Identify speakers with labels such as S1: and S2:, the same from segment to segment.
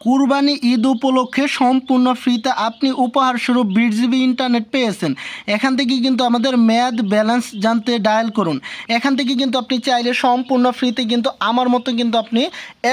S1: কুরবানি ঈদ উপলক্ষে সম্পূর্ণ ফ্রিতে আপনি উপহার স্বরূপ বিট জিবি ইন্টারনেট পেয়েছেন। এখান থেকে কিন্তু আমাদের মেয়াদ ব্যালেন্স জানতে ডায়াল করুন। এখান থেকে কিন্তু আপনি চাইলে সম্পূর্ণ ফ্রিতে কিন্তু আমার মতো কিন্তু আপনি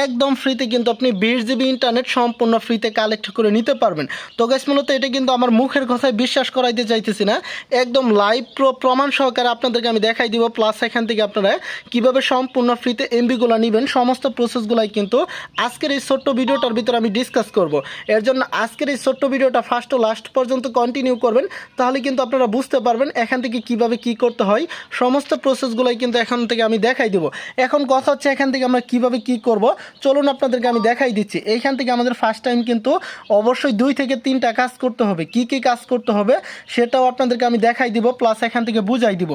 S1: একদম ফ্রিতে কিন্তু আপনি বিট জিবি ইন্টারনেট সম্পূর্ণ ফ্রিতে কালেক্ট করে নিতে পারবেন। তো গ্যাস মূলত এটা কিন্তু আমার মুখের কথায় বিশ্বাস করাইতে চাইতেছি না। একদম লাইভ প্রো প্রমাণ সহকারে আপনাদেরকে আমি দেখাই দিব। প্লাস এখান থেকে আপনারা কীভাবে সম্পূর্ণ ফ্রিতে এমবিগুলো নেবেন, সমস্ত প্রসেসগুলাই কিন্তু আজকের এই ছোট্ট ভিডিওটার ভিতরে আমি ডিসকাস করব। এর জন্য আজকের এই ছোট্ট ভিডিওটা ফার্স্ট ও লাস্ট পর্যন্ত কন্টিনিউ করবেন, তাহলে কিন্তু আপনারা বুঝতে পারবেন এখান থেকে কীভাবে কি করতে হয়। সমস্ত প্রসেসগুলোই কিন্তু এখান থেকে আমি দেখাই দিব। এখন কথা হচ্ছে এখান থেকে আমরা কীভাবে কি করব। চলুন আপনাদেরকে আমি দেখাই দিচ্ছি। এইখান থেকে আমাদের ফার্স্ট টাইম কিন্তু অবশ্যই দুই থেকে তিনটা কাজ করতে হবে। কি কি কাজ করতে হবে সেটাও আপনাদেরকে আমি দেখাই দিব প্লাস এখান থেকে বুঝাই দিব।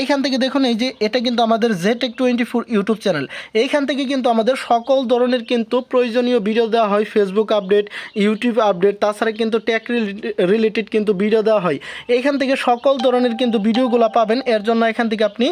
S1: এইখান থেকে দেখুন এই যে এটা কিন্তু আমাদের জেটেক টোয়েন্টি ফোর ইউটিউব চ্যানেল। এইখান থেকে কিন্তু আমাদের সকল ধরনের কিন্তু প্রয়োজনীয় ভিডিও দেওয়া হয়। ফেসবুক আপডেট ইউটিউব আপডেট তাছাড়া কিন্তু ট্যাক রিলেটেড কিন্তু ভিডিও দেওয়া হয়। এইখান থেকে সকল ধরনের কিন্তু ভিডিওগুলো পাবেন। এর জন্য এখান থেকে আপনি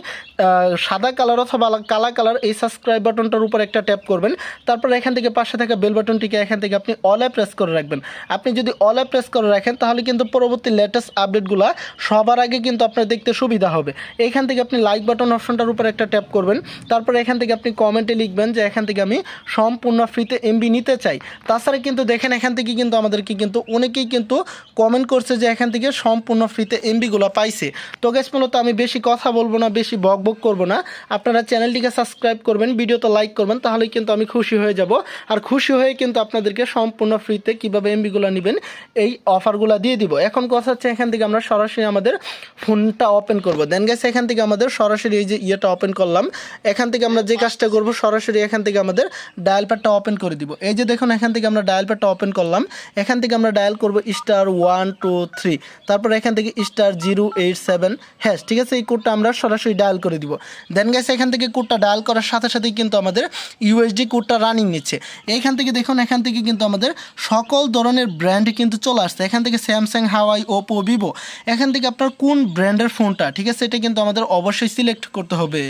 S1: সাদা কালার অথবা কালা কালার এই সাবস্ক্রাইব বাটনটার উপর একটা ট্যাপ করবেন। তারপর এখান থেকে পাশে থাকা বেল বাটনটিকে এখান থেকে আপনি অলে প্রেস করে রাখবেন। আপনি যদি অলে প্রেস করে রাখেন, তাহলে কিন্তু পরবর্তী লেটেস্ট আপডেটগুলো সবার আগে কিন্তু আপনার দেখতে সুবিধা হবে। এইখান থেকে আপনি লাইক বাটন অপশনটার উপর একটা ট্যাপ করবেন। তারপর এখান থেকে আপনি কমেন্টে লিখবেন যে, এখান থেকে আমি সম্পূর্ণ ফ্রিতে এমবি নিতে চাই। তাছাড়া কিন্তু দেখেন এখান থেকে কিন্তু আমাদেরকে কিন্তু অনেকেই কিন্তু কমেন্ট করছে যে এখান থেকে সম্পূর্ণ ফ্রিতে এমবিগুলো পাইছে। তো গ্যাস মূলত আমি বেশি কথা বলব না, বেশি বক বক করব না। আপনারা চ্যানেলটিকে সাবস্ক্রাইব করবেন, ভিডিওতে লাইক করবেন তাহলে কিন্তু আমি খুশি হয়ে যাব। আর খুশি হয়ে কিন্তু আপনাদেরকে সম্পূর্ণ ফ্রিতে কীভাবে এমবিগুলো নেবেন, এই অফারগুলো দিয়ে দিব। এখন কথা হচ্ছে এখান থেকে আমরা সরাসরি আমাদের ফোনটা ওপেন করব। দেন গেছে এখান থেকে আমাদের সরাসরি এই যে ইয়েটা ওপেন করলাম। এখান থেকে আমরা যে কাজটা করব, সরাসরি এখান থেকে আমাদের ডায়াল প্যাডটা ওপেন করে দিব। এই যে দেখুন, এখান থেকে আমরা ডায়াল প্যাডটা ওপেন করলাম। এখান থেকে আমরা ডায়াল করব স্টার ওয়ান টু থ্রি তারপর এখান থেকে স্টার জিরো এইট সেভেন হ্যাঁ ঠিক আছে, এই কোডটা আমরা সরাসরি ডায়াল করে দিব। দেন গেছে এখান থেকে কোডটা ডায়াল করার সাথে সাথেই কিন্তু আমাদের ইউএসডি কোডটা রানিং নিচ্ছে। এইখান থেকে দেখুন, এখান থেকে কিন্তু আমাদের সকল ধরনের ব্র্যান্ড কিন্তু চলে আসছে। এখান থেকে স্যামসাং হাওয়াই ওপো ভিভো এখান থেকে আপনার কোন ব্র্যান্ডের ফোনটা ঠিক আছে এটা কিন্তু আমাদের অবশ্যই সিলেক্ট করতে হবে।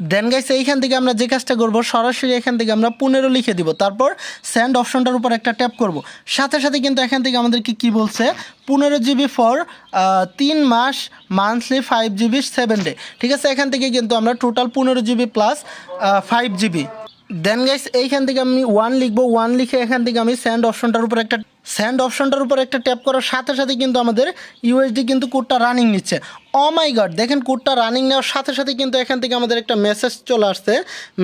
S1: দেন গাইস এইখান থেকে আমরা যে কাজটা করব, সরাসরি এখান থেকে আমরা পনেরো লিখে দিব। তারপর স্যান্ড অপশনটার উপর একটা ট্যাপ করব। সাথে সাথে কিন্তু এখান থেকে আমাদেরকে কি বলছে? পনেরো জিবি ফর তিন মাস monthly five GB seven day ঠিক আছে? এখান থেকে কিন্তু আমরা টোটাল পনেরো GB plus five GB then guys এইখান থেকে আমি ওয়ান লিখব। ওয়ান লিখে এখান থেকে আমি স্যান্ড অপশনটার উপর একটা স্যান্ড অপশনটার উপর একটা ট্যাপ করার সাথে সাথে কিন্তু আমাদের ইউএসডি কিন্তু কোডটা রানিং নিচ্ছে। মাই গড দেখেন কোডটা রানিং নেওয়ার সাথে সাথে কিন্তু এখান থেকে আমাদের একটা মেসেজ চলে আসছে।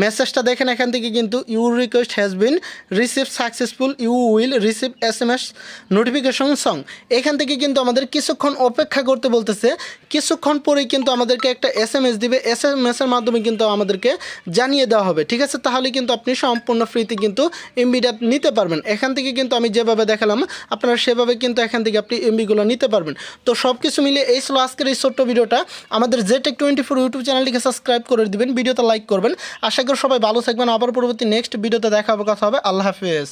S1: মেসেজটা দেখেন, এখান থেকে কিন্তু your request has been receive successful you will receive S M S notification song এখান থেকে কিন্তু আমাদের কিছুক্ষণ অপেক্ষা করতে বলতেছে। কিছুক্ষণ পরেই কিন্তু আমাদেরকে একটা এস এম এস দিবে। এস এম এসের মাধ্যমে কিন্তু আমাদেরকে জানিয়ে দেওয়া হবে। ঠিক আছে? তাহলে কিন্তু আপনি সম্পূর্ণ ফ্রিতে কিন্তু এমবিটা নিতে পারবেন। এখান থেকে কিন্তু আমি যেভাবে দেখালাম, আপনারা সেভাবে কিন্তু এখান থেকে আপনি এমবিগুলো নিতে পারবেন। তো সব কিছু মিলে এই ছিল আজকের এই ছোট্ট ভিডিওটা, আমাদের জেটেক টোয়েন্টি ফোর ইউটিউব চ্যানেলটিকে সাবস্ক্রাইব করে দেবেন, ভিডিওতে লাইক করবেন। আশা করি সবাই ভালো থাকবেন। আবার পরবর্তী নেক্সট ভিডিওতে দেখা হবে, কথা হবে। আল্লাহ হাফিজ।